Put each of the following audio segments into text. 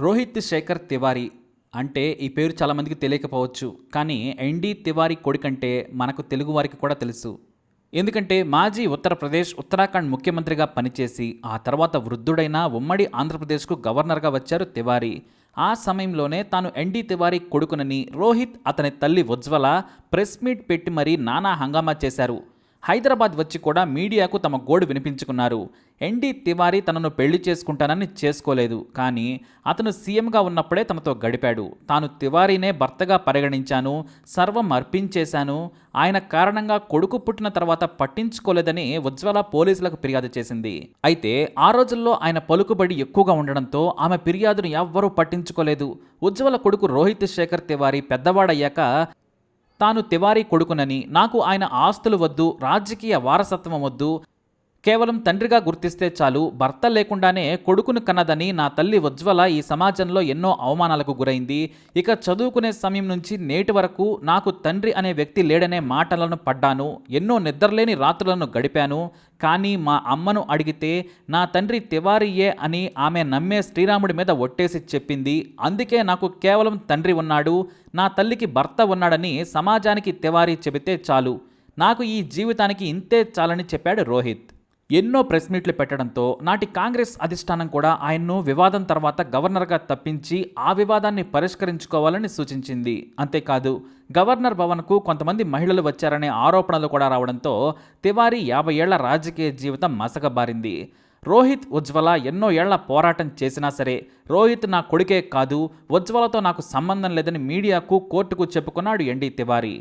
రోహిత్ శేఖర్ తివారీ అంటే ఈ పేరు చాలామందికి తెలియకపోవచ్చు కానీ ఎన్డీ తివారీ కొడుకంటే మనకు తెలుగు వారికి కూడా తెలుసు. ఎందుకంటే మాజీ ఉత్తరప్రదేశ్ ఉత్తరాఖండ్ ముఖ్యమంత్రిగా పనిచేసి ఆ తర్వాత వృద్ధుడైన ఉమ్మడి ఆంధ్రప్రదేశ్కు గవర్నర్గా వచ్చారు తివారీ. ఆ సమయంలోనే తాను ఎన్డీ తివారీ కొడుకునని రోహిత్ అతని తల్లి ఉజ్వల ప్రెస్ మీట్ పెట్టి మరీ నానా హంగామా చేశారు. హైదరాబాద్ వచ్చి కూడా మీడియాకు తమ గోడు వినిపించుకున్నారు. ఎన్డీ తివారీ తనను పెళ్ళి చేసుకుంటానని చేసుకోలేదు. కానీ అతను సీఎంగా ఉన్నప్పుడే తనతో గడిపాడు. తాను తివారీనే భర్తగా పరిగణించాను సర్వం అర్పించేశాను. ఆయన కారణంగా కొడుకు పుట్టిన తర్వాత పట్టించుకోలేదని ఉజ్వల పోలీసులకు ఫిర్యాదు చేసింది. అయితే ఆ రోజుల్లో ఆయన పలుకుబడి ఎక్కువగా ఉండడంతో ఆమె ఫిర్యాదును ఎవ్వరూ పట్టించుకోలేదు. ఉజ్వల కొడుకు రోహిత్ శేఖర్ తివారీ పెద్దవాడయ్యాక తాను తివారీ కొడుకునని నాకు ఆయన ఆస్తులు వద్దు రాజకీయ వారసత్వం వద్దు కేవలం తండ్రిగా గుర్తిస్తే చాలు భర్త లేకుండానే కొడుకును కన్నదని నా తల్లి ఉజ్వల ఈ సమాజంలో ఎన్నో అవమానాలకు గురైంది. ఇక చదువుకునే సమయం నుంచి నేటి వరకు నాకు తండ్రి అనే వ్యక్తి లేడనే మాటలను పడ్డాను. ఎన్నో నిద్రలేని రాత్రులను గడిపాను. కానీ మా అమ్మను అడిగితే నా తండ్రి తివారీయే అని ఆమె నమ్మే శ్రీరాముడి మీద ఒట్టేసి చెప్పింది. అందుకే నాకు కేవలం తండ్రి ఉన్నాడు నా తల్లికి భర్త ఉన్నాడని సమాజానికి తివారీ చెబితే చాలు. నాకు ఈ జీవితానికి ఇంతే చాలని చెప్పాడు రోహిత్. ఎన్నో ప్రెస్ మీట్లు పెట్టడంతో నాటి కాంగ్రెస్ అధిష్టానం కూడా ఆయన్ను వివాదం తర్వాత గవర్నర్గా తప్పించి ఆ వివాదాన్ని పరిష్కరించుకోవాలని సూచించింది. అంతేకాదు గవర్నర్ భవన్కు కొంతమంది మహిళలు వచ్చారనే ఆరోపణలు కూడా రావడంతో తివారీ యాభై ఏళ్ళ రాజకీయ జీవితం మసకబారింది. రోహిత్ ఉజ్వల ఎన్నో ఏళ్ళ పోరాటం చేసినా సరే రోహిత్ నా కొడుకే కాదు ఉజ్వలతో నాకు సంబంధం లేదని మీడియాకు కోర్టుకు చెప్పుకున్నాడు ఎన్డీ తివారీ.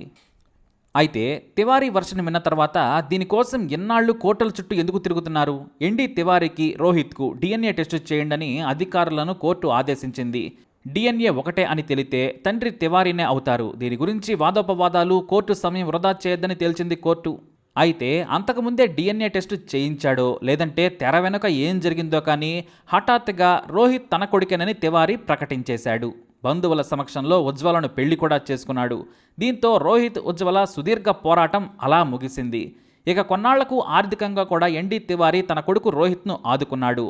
అయితే తివారీ వర్షన్ విన్న తర్వాత దీనికోసం ఎన్నాళ్ళు కోర్టుల చుట్టూ ఎందుకు తిరుగుతున్నారు? ఎన్డీ తివారీకి రోహిత్కు డిఎన్ఏ టెస్టు చేయండి అధికారులను కోర్టు ఆదేశించింది. డిఎన్ఏ ఒకటే అని తెలితే తండ్రి తివారీనే అవుతారు. దీని గురించి వాదోపవాదాలు కోర్టు సమయం వృధా చేయొద్దని తేల్చింది కోర్టు. అయితే అంతకుముందే డిఎన్ఏ టెస్టు చేయించాడో లేదంటే తెర వెనుక ఏం జరిగిందో కానీ హఠాత్తుగా రోహిత్ తన కొడుకేనని తివారీ ప్రకటించేశాడు. బంధువుల సమక్షంలో ఉజ్వలను పెళ్ళి కూడా చేసుకున్నాడు. దీంతో రోహిత్ ఉజ్వల సుదీర్ఘ పోరాటం అలా ముగిసింది. ఇక కొన్నాళ్ళకు ఆర్థికంగా కూడా ఎన్డీ తివారీ తన కొడుకు రోహిత్ను ఆదుకున్నాడు.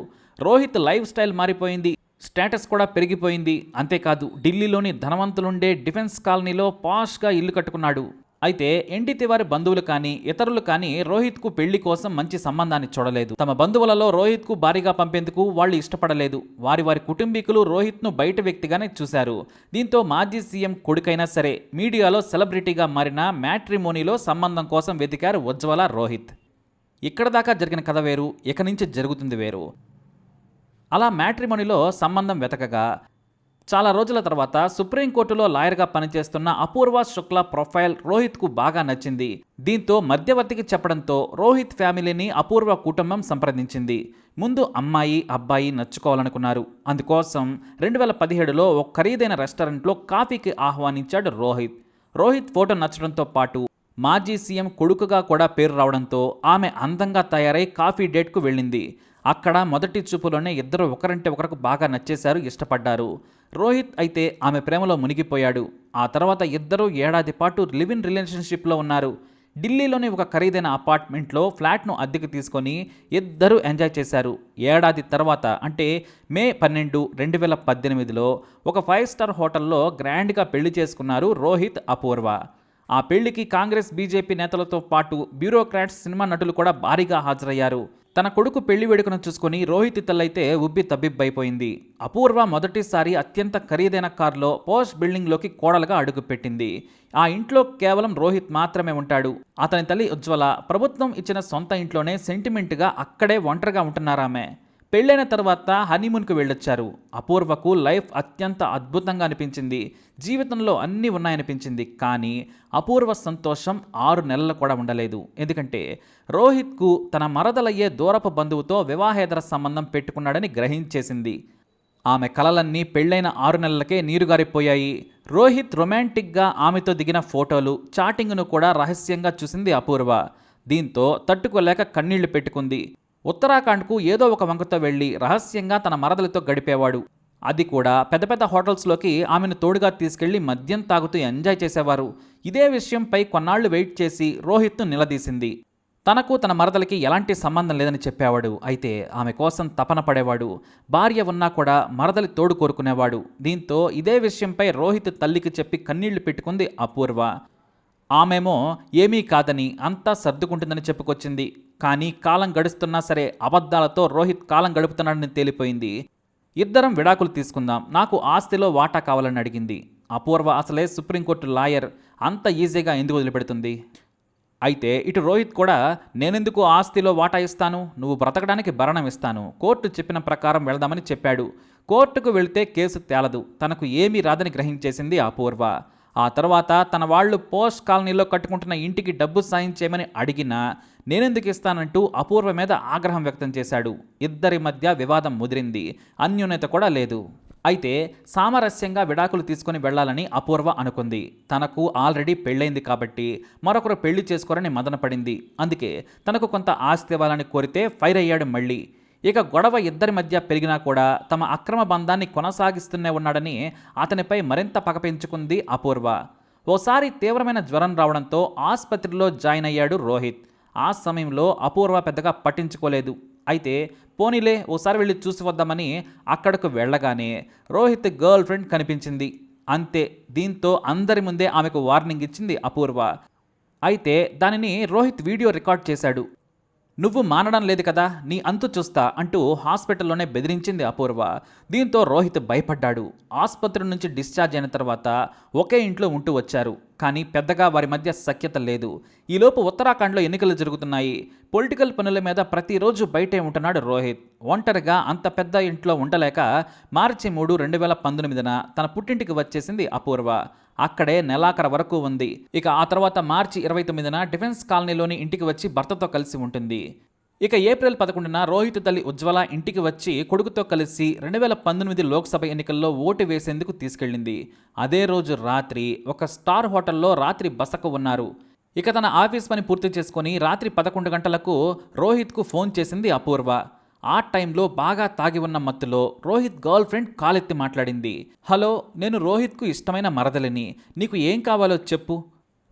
రోహిత్ లైఫ్ స్టైల్ మారిపోయింది స్టేటస్ కూడా పెరిగిపోయింది. అంతేకాదు ఢిల్లీలోని ధనవంతులుండే డిఫెన్స్ కాలనీలో పాష్గా ఇల్లు కట్టుకున్నాడు. అయితే ఎన్టీ తివారి బంధువులు కానీ ఇతరులు కానీ రోహిత్కు పెళ్ళి కోసం మంచి సంబంధాన్ని చూడలేదు. తమ బంధువులలో రోహిత్కు భారీగా పంపేందుకు వాళ్ళు ఇష్టపడలేదు. వారి వారి కుటుంబీకులు రోహిత్ను బయట వ్యక్తిగానే చూశారు. దీంతో మాజీ సీఎం కొడుకైనా సరే మీడియాలో సెలబ్రిటీగా మారిన మ్యాట్రిమోనీలో సంబంధం కోసం వెతికారు ఉజ్వల రోహిత్. ఇక్కడ దాకా జరిగిన కథ వేరు ఇక నుంచి జరుగుతుంది వేరు. అలా మ్యాట్రిమోనీలో సంబంధం వెతకగా చాలా రోజుల తర్వాత సుప్రీంకోర్టులో లాయర్గా పనిచేస్తున్న అపూర్వ శుక్లా ప్రొఫైల్ రోహిత్కు బాగా నచ్చింది. దీంతో మధ్యవర్తికి చెప్పడంతో రోహిత్ ఫ్యామిలీని అపూర్వ కుటుంబం సంప్రదించింది. ముందు అమ్మాయి అబ్బాయి నచ్చుకోవాలనుకున్నారు. అందుకోసం రెండు వేల పదిహేడులో ఒక ఖరీదైన రెస్టారెంట్లో కాఫీకి ఆహ్వానించాడు రోహిత్. రోహిత్ ఫోటో నచ్చడంతో పాటు మాజీ సీఎం కొడుకుగా కూడా పేరు రావడంతో ఆమె అందంగా తయారై కాఫీ డేట్కు వెళ్ళింది. అక్కడ మొదటి చూపులోనే ఇద్దరు ఒకరంటే ఒకరికి బాగా నచ్చేశారు ఇష్టపడ్డారు. రోహిత్ అయితే ఆమె ప్రేమలో మునిగిపోయాడు. ఆ తర్వాత ఇద్దరూ ఏడాది పాటు లివ్ ఇన్ రిలేషన్షిప్లో ఉన్నారు. ఢిల్లీలోని ఒక ఖరీదైన అపార్ట్మెంట్లో ఫ్లాట్ను అద్దెకు తీసుకొని ఇద్దరూ ఎంజాయ్ చేశారు. ఏడాది తర్వాత అంటే మే పన్నెండు రెండు వేల పద్దెనిమిదిలో ఒక ఫైవ్ స్టార్ హోటల్లో గ్రాండ్గా పెళ్ళి చేసుకున్నారు రోహిత్ అపూర్వ. ఆ పెళ్ళికి కాంగ్రెస్ బీజేపీ నేతలతో పాటు బ్యూరోక్రాట్స్ సినిమా నటులు కూడా భారీగా హాజరయ్యారు. తన కొడుకు పెళ్ళి వేడుకను చూసుకుని రోహిత్ ఇతల్లైతే ఉబ్బి తబ్బిబ్బైపోయింది. అపూర్వ మొదటిసారి అత్యంత ఖరీదైన కారులో పోష్ బిల్డింగ్లోకి కోడలుగా అడుగుపెట్టింది. ఆ ఇంట్లో కేవలం రోహిత్ మాత్రమే ఉంటాడు. అతని తల్లి ఉజ్వల ప్రభుత్వం ఇచ్చిన సొంత ఇంట్లోనే సెంటిమెంట్గా అక్కడే ఒంటరిగా ఉంటున్నారామె. పెళ్ళైన తర్వాత హనీమూన్కు వెళ్ళొచ్చారు. అపూర్వకు లైఫ్ అత్యంత అద్భుతంగా అనిపించింది. జీవితంలో అన్నీ ఉన్నాయనిపించింది. కానీ అపూర్వ సంతోషం ఆరు నెలలు కూడా ఉండలేదు. ఎందుకంటే రోహిత్కు తన మరదలయ్యే దూరపు బంధువుతో వివాహేతర సంబంధం పెట్టుకున్నాడని గ్రహించేసింది. ఆమె కలలన్నీ పెళ్ళైన ఆరు నెలలకే నీరుగారిపోయాయి. రోహిత్ రొమాంటిక్గా ఆమెతో దిగిన ఫోటోలు చాటింగ్ను కూడా రహస్యంగా చూసింది అపూర్వ. దీంతో తట్టుకోలేక కన్నీళ్ళు పెట్టుకుంది. ఉత్తరాఖండ్కు ఏదో ఒక వంకతో వెళ్ళి రహస్యంగా తన మరదలతో గడిపేవాడు. అది కూడా పెద్ద పెద్ద హోటల్స్లోకి ఆమెను తోడుగా తీసుకెళ్ళి మద్యం తాగుతూ ఎంజాయ్ చేసేవారు. ఇదే విషయంపై కొన్నాళ్ళు వెయిట్ చేసి రోహిత్ను నిలదీసింది. తనకు తన మరదలకి ఎలాంటి సంబంధం లేదని చెప్పేవాడు. అయితే ఆమె కోసం తపన పడేవాడు. భార్య ఉన్నా కూడా మరదలి తోడు కోరుకునేవాడు. దీంతో ఇదే విషయంపై రోహిత్ తల్లికి చెప్పి కన్నీళ్ళు పెట్టుకుంది అపూర్వ. ఆమెమో ఏమీ కాదని అంతా సర్దుకుంటుందని చెప్పుకొచ్చింది. కానీ కాలం గడుస్తున్నా సరే అబద్ధాలతో రోహిత్ కాలం గడుపుతున్నాడని తేలిపోయింది. ఇద్దరం విడాకులు తీసుకుందాం. నాకు ఆస్తిలో వాటా కావాలని అడిగింది. అపూర్వ అసలే సుప్రీంకోర్టు లాయర్. అంత ఈజీగా ఎందుకు వదిలిపెడుతుంది? అయితే ఇటు రోహిత్ కూడా నేనెందుకు ఆస్తిలో వాటా ఇస్తాను? నువ్వు బ్రతకడానికి భరణం ఇస్తాను. కోర్టు చెప్పిన ప్రకారం వెళదామని చెప్పాడు. కోర్టుకు వెళితే కేసు తేలదు. తనకు ఏమీ రాదని గ్రహించేసింది అపూర్వ. ఆ తర్వాత తన వాళ్ళు పోస్ట్ కాలనీలో కట్టుకుంటున్న ఇంటికి డబ్బు సాయం చేయమని అడిగినా నేనెందుకు ఇస్తానంటూ అపూర్వ మీద ఆగ్రహం వ్యక్తం చేశాడు. ఇద్దరి మధ్య వివాదం ముదిరింది. అన్యోన్యత కూడా లేదు. అయితే సామరస్యంగా విడాకులు తీసుకుని వెళ్ళాలని అపూర్వ అనుకుంది. తనకు ఆల్రెడీ పెళ్ళైంది కాబట్టి మరొకరు పెళ్ళి చేసుకోరని మదనపడింది. అందుకే తనకు కొంత ఆస్తి ఇవ్వాలని కోరితే ఫైర్ అయ్యాడు మళ్ళీ. ఇక గొడవ ఇద్దరి మధ్య పెరిగినా కూడా తమ అక్రమ బంధాన్ని కొనసాగిస్తూనే ఉన్నాడని అతనిపై మరింత పగపెంచుకుంది అపూర్వ. ఓసారి తీవ్రమైన జ్వరం రావడంతో ఆసుపత్రిలో జాయిన్ అయ్యాడు రోహిత్. ఆ సమయంలో అపూర్వ పెద్దగా పట్టించుకోలేదు. అయితే పోనీలే ఓసారి వెళ్ళి చూసి వద్దామని అక్కడకు వెళ్ళగానే రోహిత్ గర్ల్ ఫ్రెండ్ కనిపించింది. అంతే దీంతో అందరి ముందే ఆమెకు వార్నింగ్ ఇచ్చింది అపూర్వ. అయితే దానిని రోహిత్ వీడియో రికార్డ్ చేశాడు. నువ్వు మానడం లేదు కదా నీ అంతు చూస్తా అంటూ హాస్పిటల్లోనే బెదిరించింది అపూర్వ. దీంతో రోహిత్ భయపడ్డాడు. ఆసుపత్రి నుంచి డిశ్చార్జ్ అయిన తర్వాత ఒకే ఇంట్లో ఉంటూ వచ్చారు. కానీ పెద్దగా వారి మధ్య సఖ్యత లేదు. ఈలోపు ఉత్తరాఖండ్లో ఎన్నికలు జరుగుతున్నాయి. పొలిటికల్ పనుల మీద ప్రతిరోజు బయటే ఉంటున్నాడు రోహిత్. ఒంటరిగా అంత పెద్ద ఇంట్లో ఉండలేక మార్చి మూడు రెండు వేల పంతొమ్మిదిన తన పుట్టింటికి వచ్చేసింది అపూర్వ. అక్కడే నెలాఖరు వరకు ఉంది. ఇక ఆ తర్వాత మార్చి ఇరవై తొమ్మిదిన డిఫెన్స్ కాలనీలోని ఇంటికి వచ్చి భర్తతో కలిసి ఉంటుంది. ఇక ఏప్రిల్ పదకొండున రోహిత్ తల్లి ఉజ్వల ఇంటికి వచ్చి కొడుకుతో కలిసి రెండు వేల పంతొమ్మిది లోక్సభ ఎన్నికల్లో ఓటు వేసేందుకు తీసుకెళ్ళింది. అదే రోజు రాత్రి ఒక స్టార్ హోటల్లో రాత్రి బసకు ఉన్నారు. ఇక తన ఆఫీస్ పని పూర్తి చేసుకుని రాత్రి పదకొండు గంటలకు రోహిత్కు ఫోన్ చేసింది అపూర్వ. ఆ టైంలో బాగా తాగి ఉన్న మత్తులో రోహిత్ గర్ల్ ఫ్రెండ్ కాలెత్తి మాట్లాడింది. హలో నేను రోహిత్కు ఇష్టమైన మరదలిని. నీకు ఏం కావాలో చెప్పు.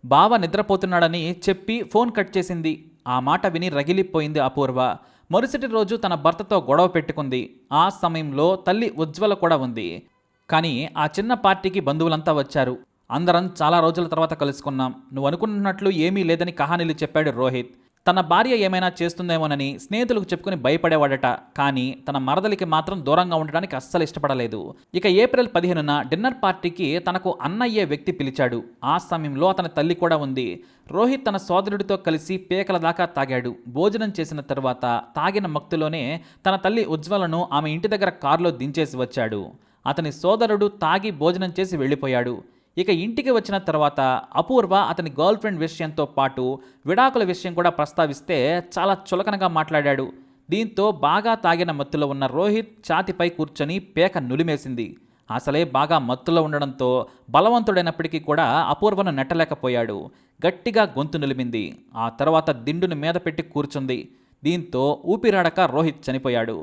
బావ నిద్రపోతున్నాడని చెప్పి ఫోన్ కట్ చేసింది. ఆ మాట విని రగిలిపోయింది అపూర్వ. మరుసటి రోజు తన భర్తతో గొడవ పెట్టుకుంది. ఆ సమయంలో తల్లి ఉజ్వల కూడా ఉంది. కానీ ఆ చిన్న పార్టీకి బంధువులంతా వచ్చారు. అందరం చాలా రోజుల తర్వాత కలుసుకున్నాం. నువ్వు అనుకున్నట్లు ఏమీ లేదని కహానీలు చెప్పాడు రోహిత్. తన భార్య ఏమైనా చేస్తుందేమోనని స్నేహితులకు చెప్పుకుని భయపడేవాడట కానీ తన మరదలికి మాత్రం దూరంగా ఉండడానికి అస్సలు ఇష్టపడలేదు. ఇక ఏప్రిల్ పదిహేనున డిన్నర్ పార్టీకి తనకు అన్నయ్యే వ్యక్తి పిలిచాడు. ఆ సమయంలో అతని తల్లి కూడా ఉంది. రోహిత్ తన సోదరుడితో కలిసి పేకల దాకా తాగాడు. భోజనం చేసిన తర్వాత తాగిన మక్తులోనే తన తల్లి ఉజ్వలను ఆమె ఇంటి దగ్గర కారులో దించేసి వచ్చాడు. అతని సోదరుడు తాగి భోజనం చేసి వెళ్ళిపోయాడు. ఇక ఇంటికి వచ్చిన తర్వాత అపూర్వ అతని గర్ల్ ఫ్రెండ్ విషయంతో పాటు విడాకుల విషయం కూడా ప్రస్తావిస్తే చాలా చులకనగా మాట్లాడాడు. దీంతో బాగా తాగిన మత్తులో ఉన్న రోహిత్ ఛాతిపై కూర్చొని పేక నులిమేసింది. అసలే బాగా మత్తులో ఉండడంతో బలవంతుడైనప్పటికీ కూడా అపూర్వను నెట్టలేకపోయాడు. గట్టిగా గొంతు నిలిమింది. ఆ తర్వాత దిండును మీద పెట్టి కూర్చుంది. దీంతో ఊపిరాడక రోహిత్ చనిపోయాడు.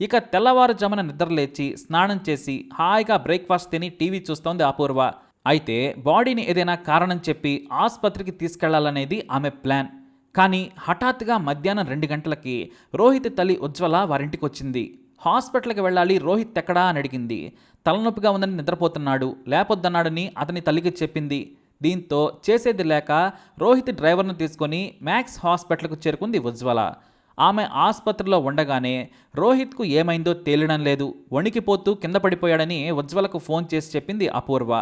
ఇక తెల్లవారుజామున నిద్రలేచి స్నానం చేసి హాయిగా బ్రేక్ఫాస్ట్ తిని టీవీ చూస్తోంది అపూర్వ. అయితే బాడీని ఏదైనా కారణం చెప్పి ఆసుపత్రికి తీసుకెళ్ళాలనేది ఆమె ప్లాన్. కానీ హఠాత్తుగా మధ్యాహ్నం రెండు గంటలకి రోహిత్ తల్లి ఉజ్వల వారింటికి వచ్చింది హాస్పిటల్కి వెళ్ళాలి రోహిత్ ఎక్కడా అని అడిగింది. తలనొప్పిగా ఉందని నిద్రపోతున్నాడు లేపొద్దన్నాడని అతని తల్లికి చెప్పింది. దీంతో చేసేది లేక రోహిత్ డ్రైవర్ను తీసుకొని మ్యాక్స్ హాస్పిటల్కు చేరుకుంది ఉజ్వల. ఆమె ఆసుపత్రిలో ఉండగానే రోహిత్కు ఏమైందో తేలడం లేదు. వణికిపోతూ కింద పడిపోయాడని ఉజ్వలకు ఫోన్ చేసి చెప్పింది అపూర్వ.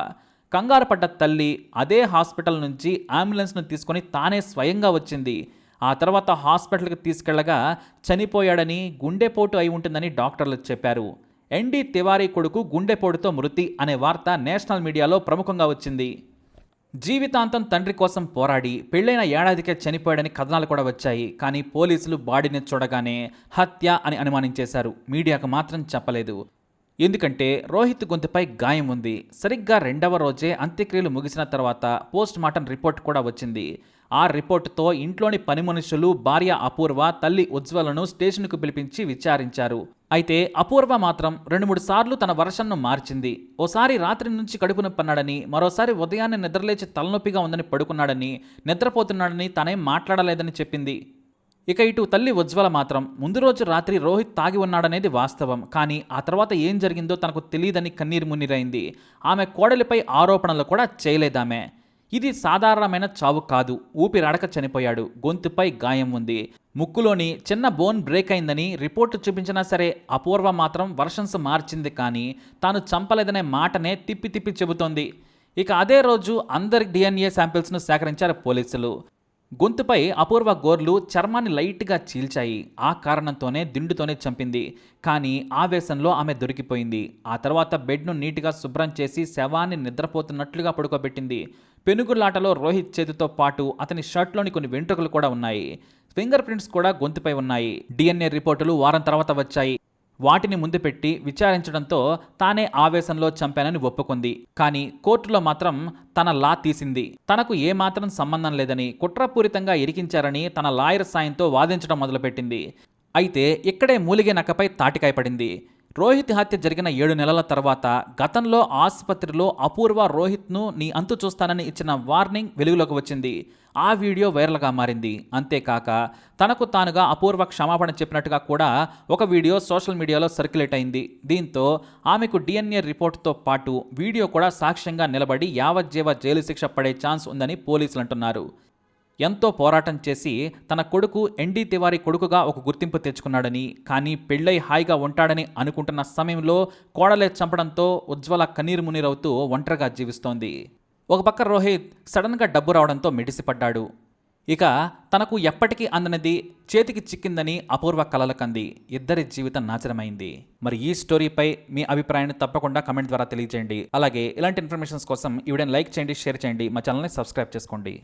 కంగారు పడ్డ తల్లి అదే హాస్పిటల్ నుంచి అంబులెన్స్ను తీసుకొని తానే స్వయంగా వచ్చింది. ఆ తర్వాత హాస్పిటల్కి తీసుకెళ్ళగా చనిపోయాడని గుండెపోటు అయి ఉంటుందని డాక్టర్లు చెప్పారు. ఎన్డీ తివారీ కొడుకు గుండెపోటుతో మృతి అనే వార్త నేషనల్ మీడియాలో ప్రముఖంగా వచ్చింది. జీవితాంతం తండ్రి కోసం పోరాడి పెళ్ళైన ఏడాదికే చనిపోయాడని కథనాలు కూడా వచ్చాయి. కానీ పోలీసులు బాడీని చూడగానే హత్య అని అనుమానించేశారు. మీడియాకు మాత్రం చెప్పలేదు. ఎందుకంటే రోహిత్ గొంతుపై గాయం ఉంది. సరిగ్గా రెండవ రోజే అంత్యక్రియలు ముగిసిన తర్వాత పోస్ట్ మార్టం రిపోర్ట్ కూడా వచ్చింది. ఆ రిపోర్టుతో ఇంట్లోని పని మనుషులు భార్య అపూర్వ తల్లి ఉజ్వలను స్టేషన్కు పిలిపించి విచారించారు. అయితే అపూర్వ మాత్రం రెండు మూడు సార్లు తన వర్షన్ను మార్చింది. ఓసారి రాత్రి నుంచి కడుపు నొప్పన్నాడని మరోసారి ఉదయాన్నే నిద్రలేచి తలనొప్పిగా ఉందని పడుకున్నాడని నిద్రపోతున్నాడని తనేం మాట్లాడలేదని చెప్పింది. ఇక ఇటు తల్లి ఉజ్వల మాత్రం ముందు రోజు రాత్రి రోహిత్ తాగి ఉన్నాడనేది వాస్తవం. కానీ ఆ తర్వాత ఏం జరిగిందో తనకు తెలియదని కన్నీరు మున్నీరైంది. ఆమె కోడలిపై ఆరోపణలు కూడా చేయలేదామె. ఇది సాధారణమైన చావు కాదు. ఊపిరాడక చనిపోయాడు. గొంతుపై గాయం ఉంది. ముక్కులోని చిన్న బోన్ బ్రేక్ అయిందని రిపోర్టు చూపించినా సరే అపూర్వ మాత్రం వర్షన్స్ మార్చింది కానీ తాను చంపలేదనే మాటనే తిప్పి తిప్పి చెబుతోంది. ఇక అదే రోజు అందరి డిఎన్ఏ శాంపిల్స్ను సేకరించారు పోలీసులు. గొంతుపై అపూర్వ గోర్లు చర్మాన్ని లైట్గా చీల్చాయి. ఆ కారణంతోనే దిండుతోనే చంపింది. కానీ ఆవేశంలో ఆమె దొరికిపోయింది. ఆ తర్వాత బెడ్ను నీట్గా శుభ్రం చేసి శవాన్ని నిద్రపోతున్నట్లుగా పడుకోబెట్టింది. పెనుగులాటలో రోహిత్ చేతితో పాటు అతని షర్ట్లోని కొన్ని వెంట్రుకలు కూడా ఉన్నాయి. ఫింగర్ ప్రింట్స్ కూడా గొంతుపై ఉన్నాయి. డిఎన్ఏ రిపోర్టులు వారం తర్వాత వచ్చాయి. వాటిని ముందు పెట్టి విచారించడంతో తానే ఆవేశంలో చంపానని ఒప్పుకుంది. కానీ కోర్టులో మాత్రం తన లా తీసింది. తనకు ఏమాత్రం సంబంధం లేదని కుట్రపూరితంగా ఇరికించారని తన లాయర్ సాయంతో వాదించడం మొదలుపెట్టింది. అయితే ఇక్కడే మూలిగే నక్కపై తాటికాయపడింది రోహిత్ హత్య జరిగిన ఏడు నెలల తర్వాత గతంలో ఆసుపత్రిలో అపూర్వ రోహిత్ను నీ అంతు చూస్తానని ఇచ్చిన వార్నింగ్ వెలుగులోకి వచ్చింది. ఆ వీడియో వైరల్గా మారింది. అంతేకాక తనకు తానుగా అపూర్వ క్షమాపణ చెప్పినట్టుగా కూడా ఒక వీడియో సోషల్ మీడియాలో సర్క్యులేట్ అయింది. దీంతో ఆమెకు డిఎన్ఏ రిపోర్టుతో పాటు వీడియో కూడా సాక్ష్యంగా నిలబడి యావజ్జీవ జైలు శిక్ష పడే ఛాన్స్ ఉందని పోలీసులు అంటున్నారు. ఎంతో పోరాటం చేసి తన కొడుకు ఎన్డీ తివారీ కొడుకుగా ఒక గుర్తింపు తెచ్చుకున్నాడని కానీ పెళ్ళై హాయిగా ఉంటాడని అనుకుంటున్న సమయంలో కోడలే చంపడంతో ఉజ్వల కన్నీరు మునీరవుతూ ఒంటరిగా జీవిస్తోంది. ఒక పక్క రోహిత్ సడన్గా డబ్బు రావడంతో మెడిసిపడ్డాడు. ఇక తనకు ఎప్పటికీ అందనది చేతికి చిక్కిందని అపూర్వ కలలకంది ఇద్దరి జీవితం నాశనమైంది. మరి ఈ స్టోరీపై మీ అభిప్రాయాన్ని తప్పకుండా కమెంట్ ద్వారా తెలియజేయండి. అలాగే ఇలాంటి ఇన్ఫర్మేషన్స్ కోసం ఈ వీడియోని లైక్ చేయండి షేర్ చేయండి. మా ఛానల్ని సబ్స్క్రైబ్ చేసుకోండి.